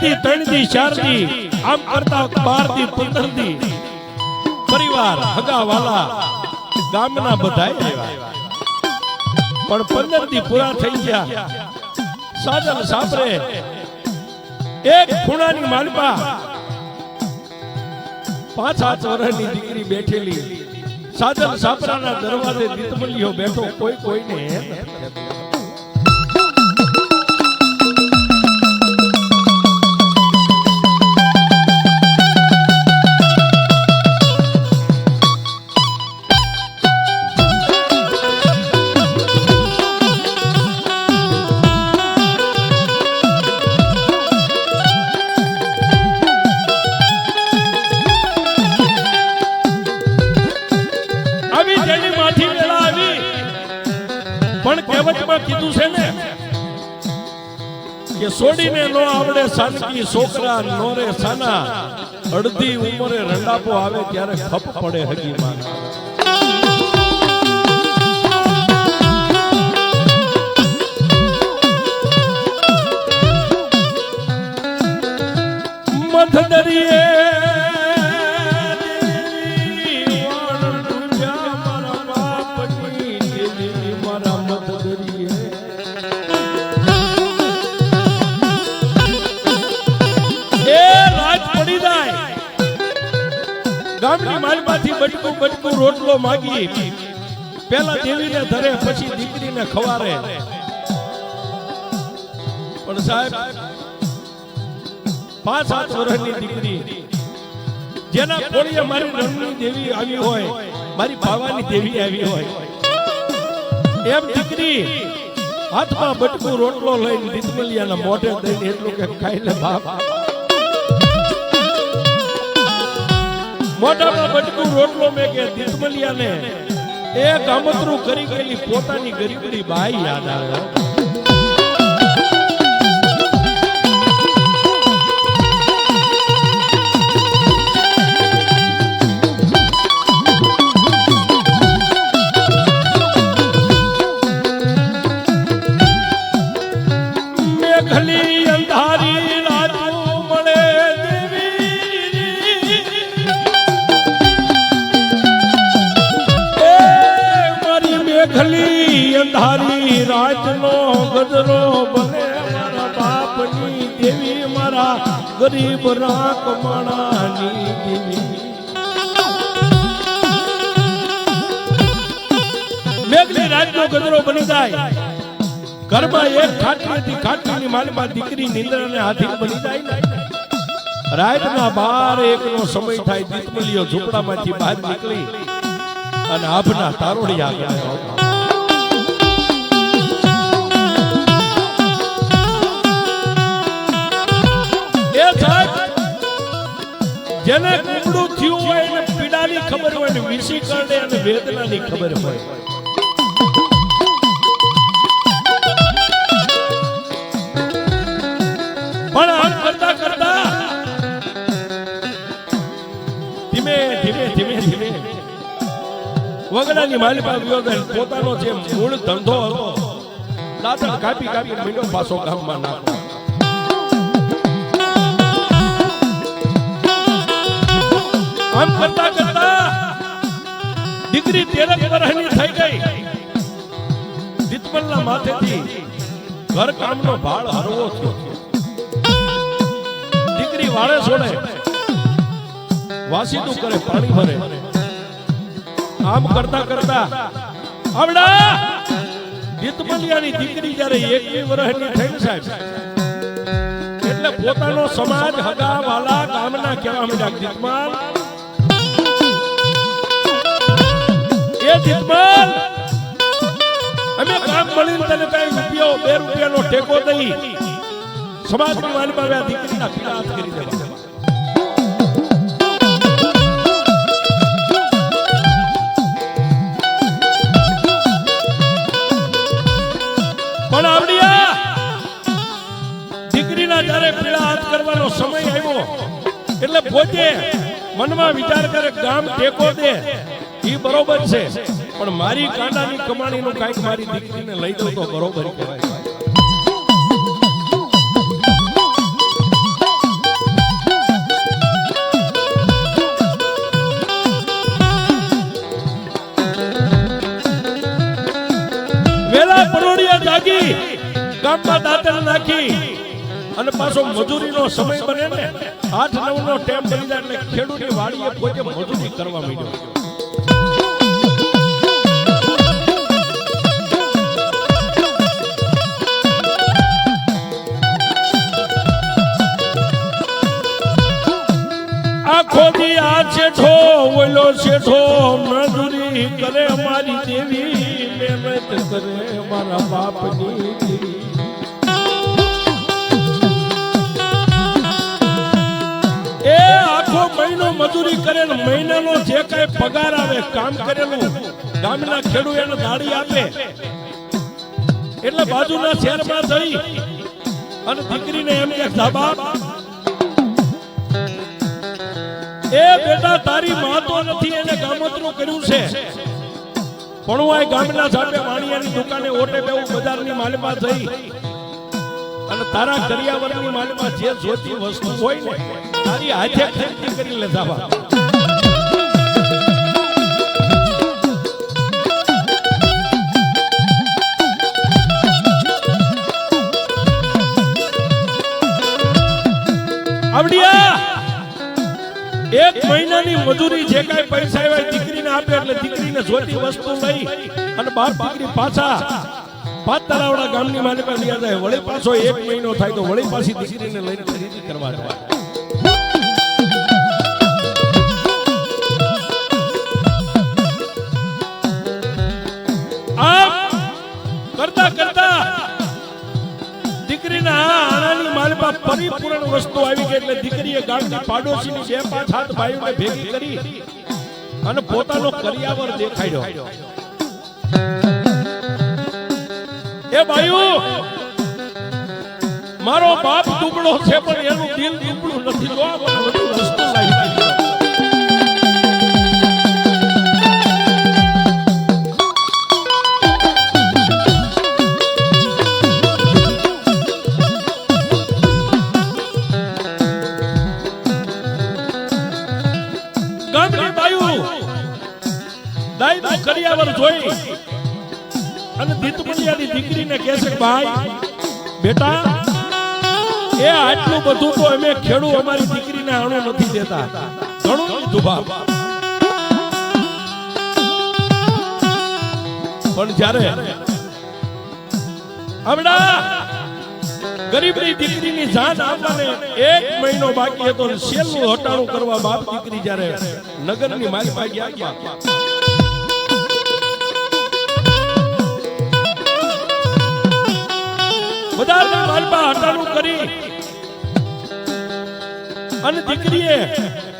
દી ત્રણ દી ચાર દી આમ કરતા બાર દી પંદર દી પરિવાર હગા વાલા ગામના બધાય આવ્યા. પણ પંદર દી પૂરા થઈ ગયા. સાજન સાપરે એક ખૂણાની માલપા પાંચ સાત વર્ષની દીકરી બેઠેલી. સાજન સાપરાના દરવાજે દીતમલિયો બેઠો, કોઈ કોઈને કે સોડીને નો આવડે સાનકી, છોકરા, નોરે સાના. અડધી ઉંમરે રંડાપો આવે ત્યારે ખપ પડે હગી માં ગામની માલમાંથી બટકું બટકું રોટલો માગી. પેલા દેવીને ધરે, પછી દીકરીને ખવારે. પણ સાહેબ, પાંચ સાત વર્ષની દીકરી. જેના કોળીએ મારી રણની દેવી આવી હોય, મારી ભાવાની દેવી આવી હોય. એમ દીકરી હાથમાં બટકું રોટલો લઈને દીતમલિયાના મોઢે દઈને એટલું કે ખાઈ લે બાપ. મોઢામાં બટકું રોટલો મેં કે દીતમલિયાને એ ગામતરું કરી ગયેલી પોતાની ગરીબડી બાઈ યાદ આવે. જાય. ઘરમાં એક ખાટલીની માલમાં દીકરી નિંદ્રાને હાથી બની જાય. રાતના બાર એકનો સમય થાય દીકમલીઓ ઝૂંપડામાંથી બહાર અને આભના તારોડિયા જેને કુમડું થયું હોય એને પીડાની ખબર હોય ને વિસી કરડે અને વેદનાની ખબર હોય. પણ આમ કરતા કરતા ધીમે ધીમે ધીમે ધીમે વગડાની માલિકા ગયો પોતાનો જે મૂળ ધંધો હતો દાદા કાપી કાપી મીંડો પાછો ગામમાં નાખો. આમ કરતા કરતા દીકરી તેરક વર્ષની થઈ ગઈ. દીતમલના માથેથી ઘર કામનો ભાળ હરવો થયો. દીકરી વાળે છોડે. વાસીદું કરે, પાણી ભરે. આમ કરતા કરતા આવડા! દીતમલિયાની દીકરી જ્યારે એકવી વર્ષની થઈ સાહેબ, એટલે પોતાનો સમાજ હગા વાલા ગામના કહેવા માંડ્યા દીતમાલ એ દીતમાલ અમે કામ દીકરીના પીડા જ્યારે પીડા હાથ કરવાનો સમય આવ્યો, એટલે પોતે મનમાં વિચાર કરે ગામ ટેકો દે. એ બરોબર છે. પણ મારી કાંડાની કમાણીનો કાંઈક મારી દીકરીને લઈ દઉં તો બરોબર કહેવાય. વેલા પરોડિયા જાગી, ગામમાં દાતર નાખી, અને પાછો મજૂરીનો સમય બને ને આઠ ટેમ બની જાય એટલે મજૂરી કરવા માંડ્યો. આ શેઠો, ઓલો છેઠો મજૂરી કરે અમારી દેવી, મહેનત કરે મારા બાપની. એ આખો મહિનો મજૂરી કરે ને મહિનાનો જે કઈ પગાર આવે, કામ કરેલું, ગામના ખેડૂત એને દાડી આપે એટલે બાજુના શહેરમાં જઈ અને દીકરીને એમ કે સાબા એ બેટા, તારી માં તો નથી, એને ગામતરું કર્યું છે. પણ હું આ ગામના સાપે વાણિયાની દુકાને ઓટે બેવું બજારની માલમાં જઈ. અને તારા કરિયાવરની માલમાં જે જોતી વસ્તુ હોય ને, તારી હાથે ખરીદી કરી લે મહિનાની મજૂરી જે કાંઈ પૈસા આવ્યા દીકરીને આપે એટલે દીકરીને જોતી વસ્તુ લઈ અને બાર દીકરી પાછા પાત તરાવડા ગામની માલિકા લઈ જાય વળી પાછો એક મહિનો થાય તો વળી પાછી દીકરીને લઈને ખરીદી કરવા જાય પરિપૂર્ણ વસ્તુ આવી ગઈ એટલે દીકરીએ ગામની પાડોશીની બે પાંચ હાથ ભાઈઓને ભેગી કરી અને પોતાનો કરિયાવર દેખાડ્યો. એ ભાઈઓ, મારો બાપ દુબળો છે પણ એનું દિલ દુબળું નથી. જો આ વસ્તુ લાવી જોઈ અને દીતમણિયાની દીકરીને કહે છે ભાઈ, બેટા, એ આટલું બધું તો અમે ખેડૂ અમારી દીકરીને આણું નથી દેતા. ઘણું લીધું બાપ પણ જ્યારે હમણાં ગરીબની દીકરીની જાન આપવાને એક મહિનો બાકી હતો છેલ્લું હટાણું કરવા બાપ દીકરી જ્યારે નગરની માલિકા ગયા બધાના માલમાં હટાણું કરી. અને દીકરીએ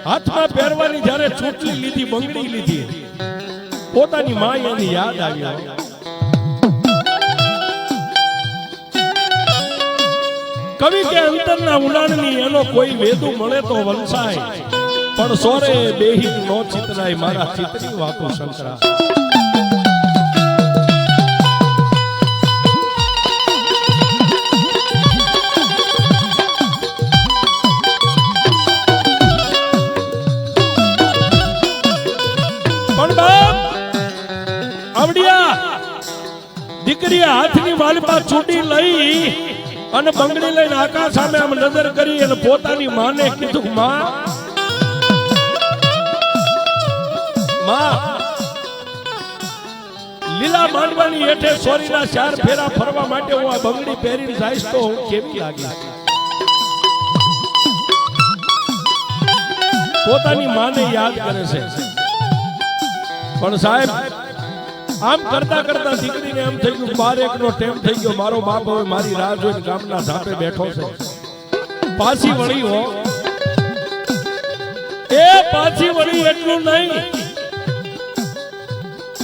હાથમાં પહેરવાની જ્યારે છૂટલી લીધી, બંગડી લીધી, પોતાની મા એની યાદ આવી કવિ કે અંતરના ઉડાણની એનો કોઈ વેદુ મળે તો વંશાય. પણ સોરે બેહી નો ચિતરાય મારા ચિતરી વાતો શંકરા આવડિયા. દીકરીએ હાથની વાલમાં ચૂંટી લઈ અને બંગડી લઈને આકાશ સામે આમ નજર કરી અને પોતાની માને કીધું, માં માં, લીલા માંડવાની હેઠે સોરીના ચાર ફેરા ફરવા માટે હું આ બંગડી પહેરીને જઈશ તો કેવી લાગી? પોતાની માને યાદ કરે છે. પણ સાહેબ આમ કરતા કરતા દીકરીને એમ થઈ ગયું, બાર એક નો ટેમ થઈ ગયો, મારો બાપ હવે મારી રાહ જોઈને ગામના ઝાપે બેઠો છે. પાછી વળી હો. એ પાછી વળી એટલું નહીં.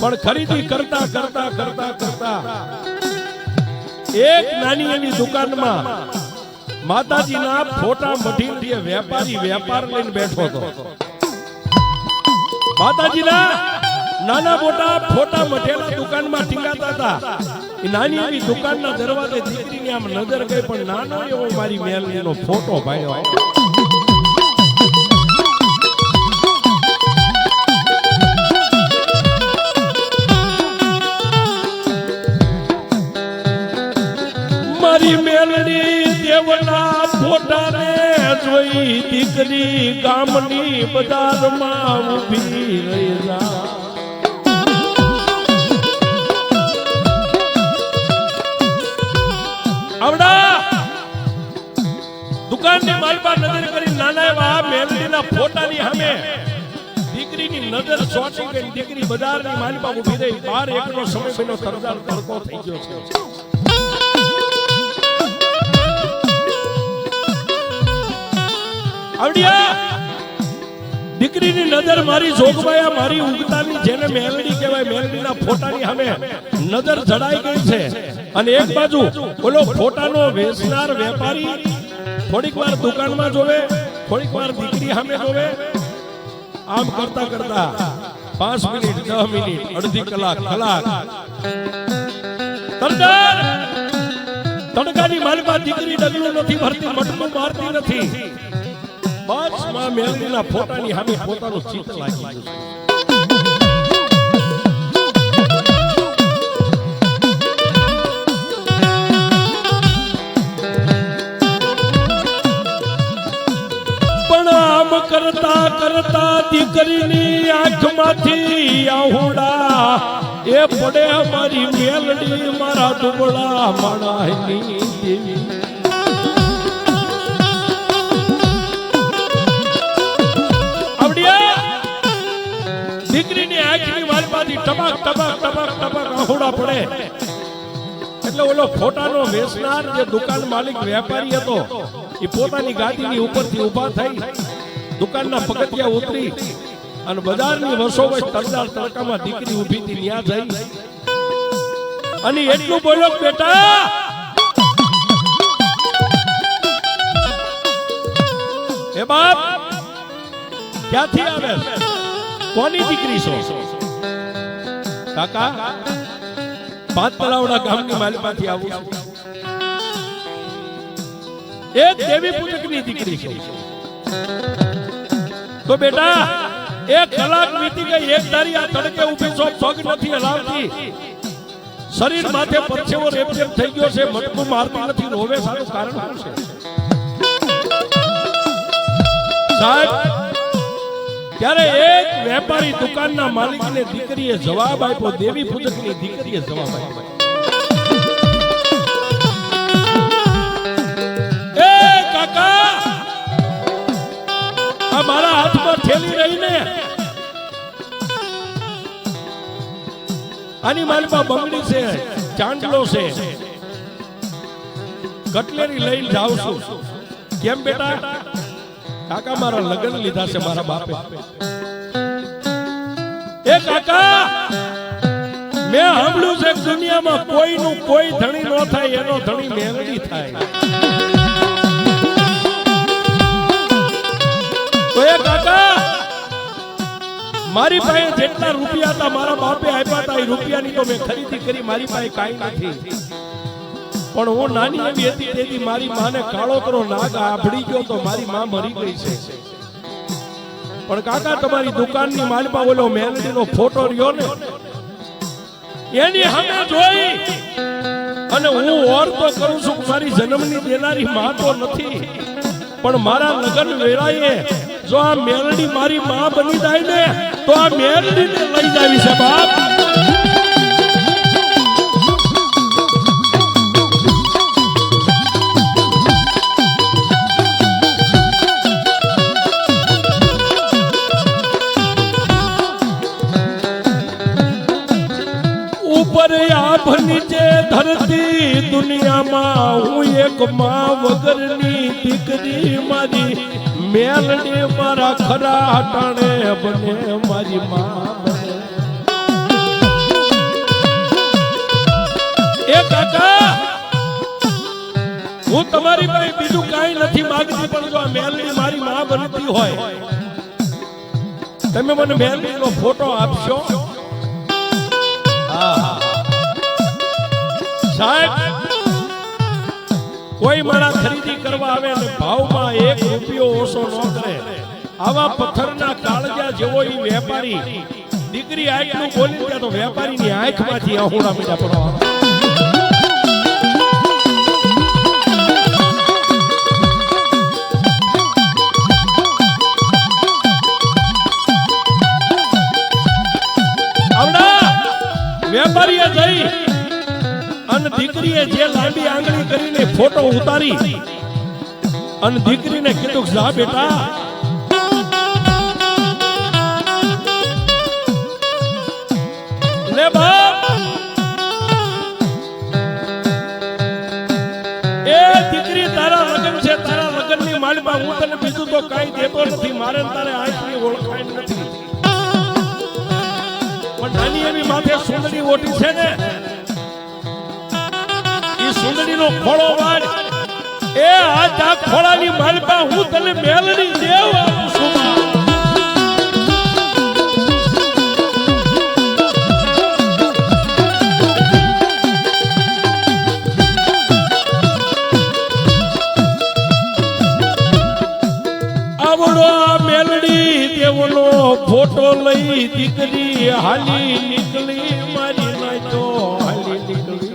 પણ ખરીદી કરતા કરતા કરતા કરતા એક નાની એવી દુકાનમાં માતાજીના ફોટા મઢીને વેપારી વેપાર લઈને બેઠો હતો. માતાજીના નાના મોટા ફોટા મઠેલા દુકાનમાં ટીંગાતા હતા. એ નાની એવી દુકાનના દરવાજે દીકરીની આમ નજર ગઈ, પણ નાનો એવો મારી મેલનો ફોટો ભાઈ મારી મેલની દેવના ફોટાને જોઈ દીકરી ગામની બજારમાં ઊભી રહી જા. આવડા! દુકાનની માલપા નજર કરી નાના એવા મેલડીના ફોટાની સામે દીકરીની નજર સોટી ગઈ. દીકરી બજારની માલપા ઊભી રહી. બાર એકનો સમય બન્યો સરદાર તડકો થઈ ગયો છે. આવડિયા! દીકરીની નજર મારી જોગવાયા, મારી ઉગતાની જેને મેલડી કહેવાય, મેલડીના ફોટાની સામે નજર જડાઈ ગઈ છે. અને એક બાજુ ઓલો ફોટાનો વેચનાર વેપારી થોડીક વાર દુકાનમાં જોવે, થોડીક વાર દીકરી સામે જોવે. આમ કરતા કરતા પાંચ મિનિટ દસ મિનિટ, અડધી કલાક કલાક. તરદાર તડકાની માલમાં દીકરી ડગલું નથી ભરતી, મટકું મારતી નથી. બસમાં મેલડીના ફોટાની સામે પોતાનું ચિત્ર લાગી ગયું દીકરીની આંખમાંથી આહુડા એ પડે મારી મેલડી, મારા દુબળા માણાની દેવી. દીકરીની આંખની વાલમાંથી ટબક ટબક ટબક ટબક આહુડા પડે. એટલે ઓલો ફોટાનો વેચનાર જે દુકાન માલિક વેપારી હતો, એ પોતાની ગાડીની ઉપરથી ઊભા થઈ દુકાનના પગથિયા ઉતરી અને બજારની વસોવચ તરદાર તડકામાં દીકરી ઊભી હતી ન્યા જઈ. અને એટલું બોલો બેટા, એ બાપ, ક્યાંથી આવે? કોની દીકરી છો? કાકા, પાંચ તલાવડા ગામની માલિકમાંથી આવું છું. એ દેવી પૂજકની દીકરી છે. તો બેટા એક કલાક વીતી ગઈ, એક ધારી આ તડકે ઊભી છો પગ નથી હલાવતી. શરીર માથે પરસેવો રેપઝેપ થઈ ગયો છે, મટકું મારતી નથી, રોવે સારું કારણ શું છે? સાહેબ, ત્યારે એક વેપારી દુકાનના માલિકને દીકરીએ જવાબ આપ્યો, દેવી પૂજકની દીકરીએ જવાબ આપ્યો. એ કાકા, આ મારા હાથમાં આની માલમાં બંગડી છે ચાંદલો છે. કટલેરી લઈને જાઉં છું. કેમ બેટા? કાકા મારા લગ્ન લીધા છે મારા બાપે. એ કાકા! મેં સાંભળ્યું છે દુનિયામાં કોઈનું કોઈ ધણી ન થાય એનો ધણી મેલડી થાય. મારી પાસે જેટલા રૂપિયા હતા, મારા બાપે આપ્યા હતા, એ રૂપિયાની તો મેં ખરીદી કરી, મારી પાસે કાંઈ નથી. પણ હું નાની એવી હતી, તેથી મારી માને કાળો કરો, નાગ આભડી ગયો તો મારી માં મરી ગઈ છે. પણ કાકા, તમારી દુકાનની માલમાં ઓલો મેલડીનો ફોટો રહ્યો ને, એની સામે જોઈ, અને હું ઓર તો કરું છું મારી જન્મની દેનારી માં તો નથી, પણ મારા લગ્ન વેળાએ જો આ મેરડી મારી માં બની જાય ને, તો આ મેલડીને લઈ જાવી છે બાપ. ઉપર આભ નીચે ધરતી દુનિયામાં હું એક માં ખરા ટાણે બને મારી માં હું તમારી પાસે બીજું કાંઈ નથી માંગતી, પણ જો આ મેલડી મારી માં બનતી હોય, તમે મને મેલડીનો ફોટો આપશો? સાહેબ, કોઈ મારા ખરીદી કરવા આવે ભાવમાં એક રૂપિયો ઓછો ન કરે. આવા પથ્થરના કાળજા જેવો એ વેપારી. દીકરી આટલું બોલી ત્યાં તો વેપારીની આંખમાંથી અહોડા મીઠા પડવા વેપારીએ જઈ અને દીકરીએ જે લાંબી આંગળી કરીને ફોટો ઉતારી અને દીકરીને કીધું જા બેટા લે બાપ. છે, તારા લગ્નની માલમાં હું તને બીજું તો ખોળો વાળ. એ આ ખોળાની માલપા હું તને મેલડી દેવ આપું ફોટો લઈ દીકરી, હાલી નીકળી, મારી નાચો હાલી નીકળી.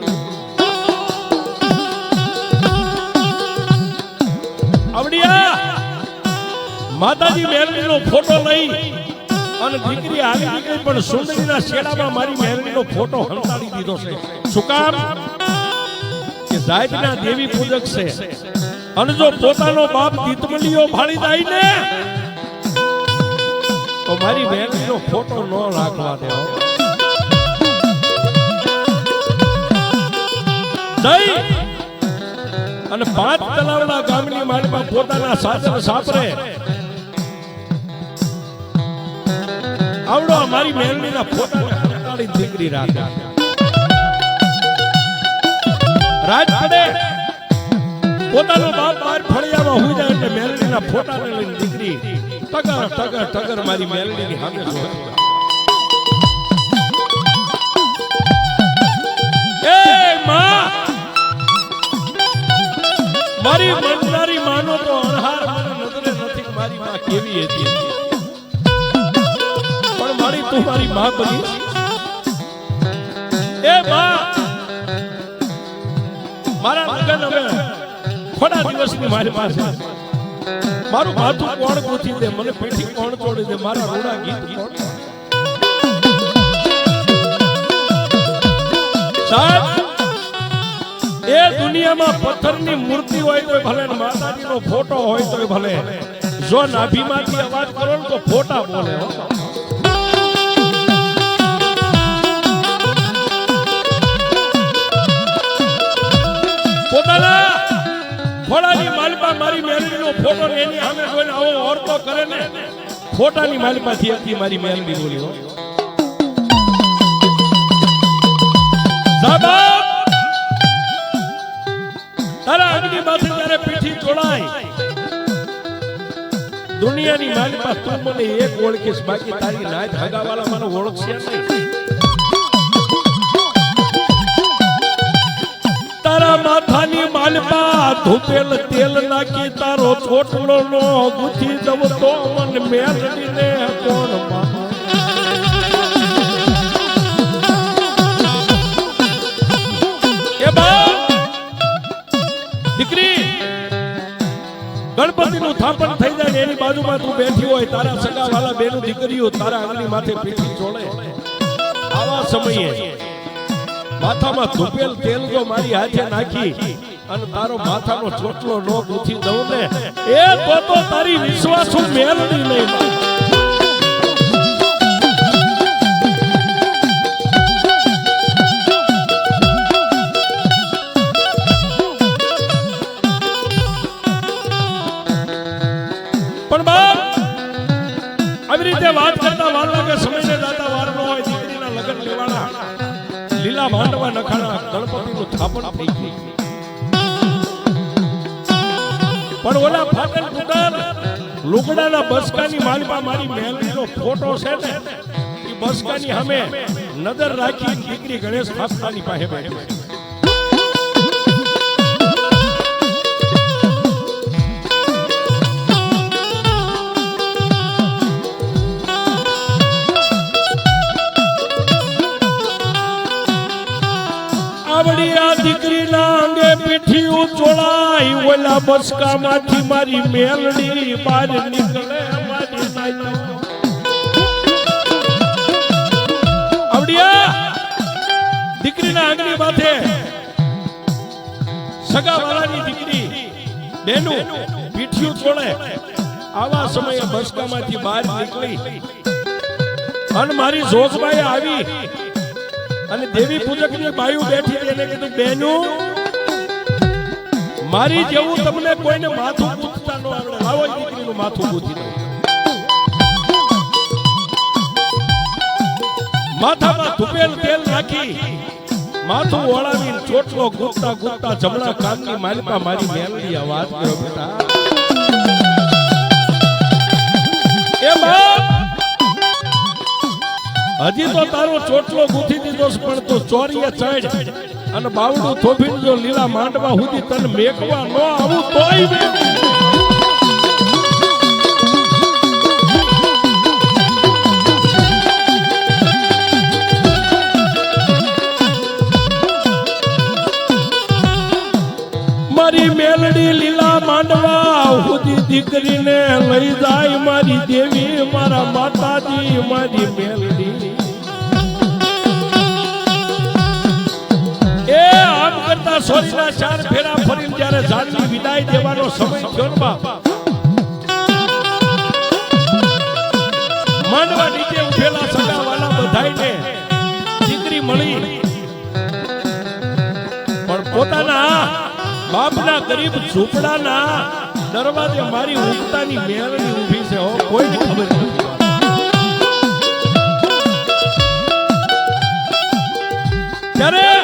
આવડિયા, માતાજી મેલડીનો ફોટો લઈ અને દીકરી હાલી નીકળી પણ સુંદરીના શેડામાં મારી મેલડીનો ફોટો હંતાડી દીધો છે. શું કામ? કે જાતના દેવી પૂજક છે. અને જો પોતાનો બાપ દીતમલીઓ ફાળી જાય ને તો મારી બહેનનો ફોટો ન રાખવા દેવો જઈ અને પાંચ તલાવના ગામની માળમાં પોતાના સાસર સાપરે આવડો મારી મેલડીના ફોટો દીકરી રાખે. રાજ પડે. પોતાનો બાપ બહાર ફળિયામાં હુઈ જાય એટલે મેલડીના ફોટાને લઈને દીકરી ટગર ટગર ટગર મારી મેલડીની સામે એ માં! મારી મનદારી માનો તો અણહાર મને નજરે નથી મારી માં કેવી હતી. પણ મારી તું મારી માં બની. એ માં! મારા લગ્ન હવે થોડા દિવસની મારી પાસે. મારું માથું કોણ ગોથી દે? મને પીઠી કોણ તોડી દે? મારા રૂડા ગીત કોણ એ દુનિયામાં પથ્થરની મૂર્તિ હોય તો ભલે માતાજીનો ફોટો હોય તો ભલે. જો નાભીમાંથી અવાજ કરો ને તો ફોટા બોલે પોતાના ફોડાની મારી ફોટો એની સામે જોઈને આવો ઓરતો કરે ને, ફોટાની માલિકમાંથી હતી, મારી મેલડી બોલી તારા માથે ત્યારે પીઠી ચોડાય દુનિયાની મારી પાસે તું મને એક ઓળખીશ, બાકી તારી નાચ હગાવાલા મને ઓળખશે નહીં. તારા માથાની માલપા ધૂપેલ તેલ નાખી તારો ચોટલો નો ગુથી દવ તો મન મેલડીને કોણ દીકરી, ગણપતિનું થાપણ થઈ જાય ને એની બાજુમાં તું બેઠી હોય, તારા સગા વાલા બેનું દીકરીઓ તારા આંગળી માથે પીઠી જોડે આવા સમયે માથામાં ધૂપેલ તેલ જો મારી હાથે નાખી અને તારો માથાનો ચોટલો રોગ ઉઠી દઉં ને, એ તો તારી વિશ્વાસ હું મેળવી નહીં પણ ઓલા ફાટલ ફૂટલ લુગડાના બસકાની માલમાં મારી મહેલનો ફોટો છે ને, એ બસકાની સામે નજર રાખી દીકરી ગણેશ સ્થાપનાની પાસે બેઠી. છે. આવડી આ દીકરીના અંગે પીઠી ઉચોળાઈ ઓલા બસકામાંથી મારી મેલડી બહાર નીકળે મારી. આવડિયા માથે સગાવાળાની દીકરી, બેનુ પીઠિયું તોડે આવા સમયે બસકામાંથી બહાર નીકળી અને મારી જોગબાઈ આવી અને દેવી પૂજકની બાયુ બેઠી એને કીધું, બેનું, મારી જેવું તમને કોઈને માથું પૂછતા ન આવડે. લાવો દીકરીનું માથું પૂછી દઉં. માથામાં ધુપેલ તેલ નાખી, માથું ઓળાવી ચોટલો ગુપ્તા ગુપ્તા જમણા કાનની માલિકા મારી મેલની અવાજ કર્યો બેટા. હજી તો તારો ચોટલો ગૂંથી દીધો પણ તું ચોરીએ ચડ અને બાવડું થોભીને જો લીલા માંડવા સુધી તને મેકવા ન આવું તોય મારી મેલડી લીલા માંડવા સુધી દીકરીને લઈ જાય મારી દેવી, મારા માતાજી, મારી મેલડી. કરતા ચાર ફેરા ફરીને જ્યારે ઝાડની વિદાય દેવાનો સમય થયો બાપ. માંડવા નીચે ઉઠેલા સગાવાલા બધાયને દીકરી મળી. પણ પોતાના બાપના ગરીબ ઝૂંપડાના દરવાજે મારી ઉગતાની મેળવી ઊભી છે, હો, કોઈને ખબર નથી. ત્યારે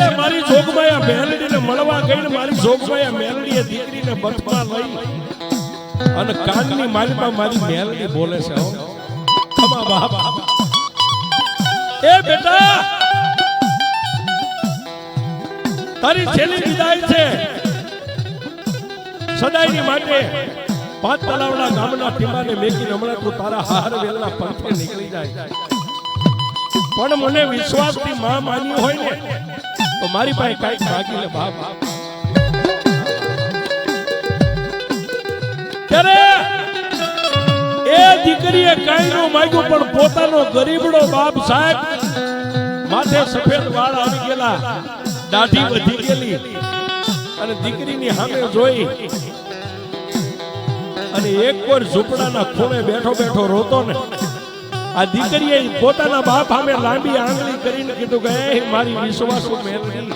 છેલ્લે મારી જોગમાયા મેલડીને મળવા ગઈને મારી જોગમાયા મેલડીએ દીકરીને બથમાં લઈ અને કાનની માલમાં મારી મેલડી બોલે છે ખમા બાપ. એ બેટા, તારી છેલ્લી વિદાય છે. સદાયની માટે પાંચ તલાવના ગામના ટીમાને મેકીને હમણાં તું તારા હાર વેલના પંથે નીકળી જાય. પણ મને વિશ્વાસથી માં માન્યું હોય ને તો મારી પાસે કાંઈક માગી લે બાપ ત્યારે એ દીકરીએ કાંઈ નું માગ્યું પણ પોતાનો ગરીબડો બાપ સાહેબ માથે સફેદ વાળ આવી ગયેલા દાઢી વધી ગયેલી. અને દીકરીની સામે જોઈ અને એક વાર ઝૂંપડાના ખૂણે બેઠો બેઠો રોતો ને આ દીકરીએ પોતાના બાપ સામે લાંબી આંગળી કરીને કીધું કે, "એ મારી વિશ્વાસો મેલડી.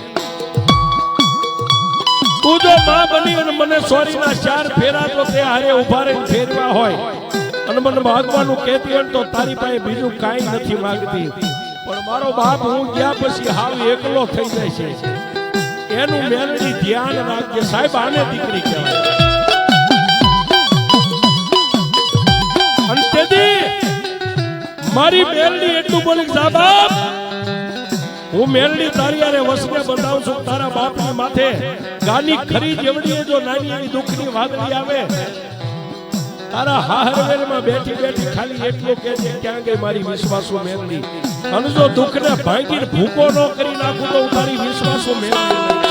તું જો માં બની અને મને સોરીના ચાર ફેરા તો તે હારે ઊભા રહીને ફેરવા હોય. અને મને માગવાનું કહેતી હોય તો તારી પાસે બીજું કાંઈ નથી માંગતી. પણ મારો બાપ હું ગયા પછી હાવ એકલો થઈ જાય છે. એનું મેલડી ધ્યાન રાખજે. સાહેબ, આને દીકરી કહેવાય. અને તેથી મારી મેલડી એટલું બોલી બાપ હું મેલડી તારી આરે વસને બંધાવું છું, તારા બાપની માથે ગાની ખરી જેવડીએ જો નાની એવી દુઃખની વાદળી આવે તારા હાહરવેરમાં બેઠી બેઠી ખાલી એટલું કે છે, ક્યાં ગઈ મારી વિશ્વાસુ મેલડી અને જો દુઃખને ભાંગીને ભૂકો ન કરી નાખું તો હું તારી વિશ્વાસુ મેલડી.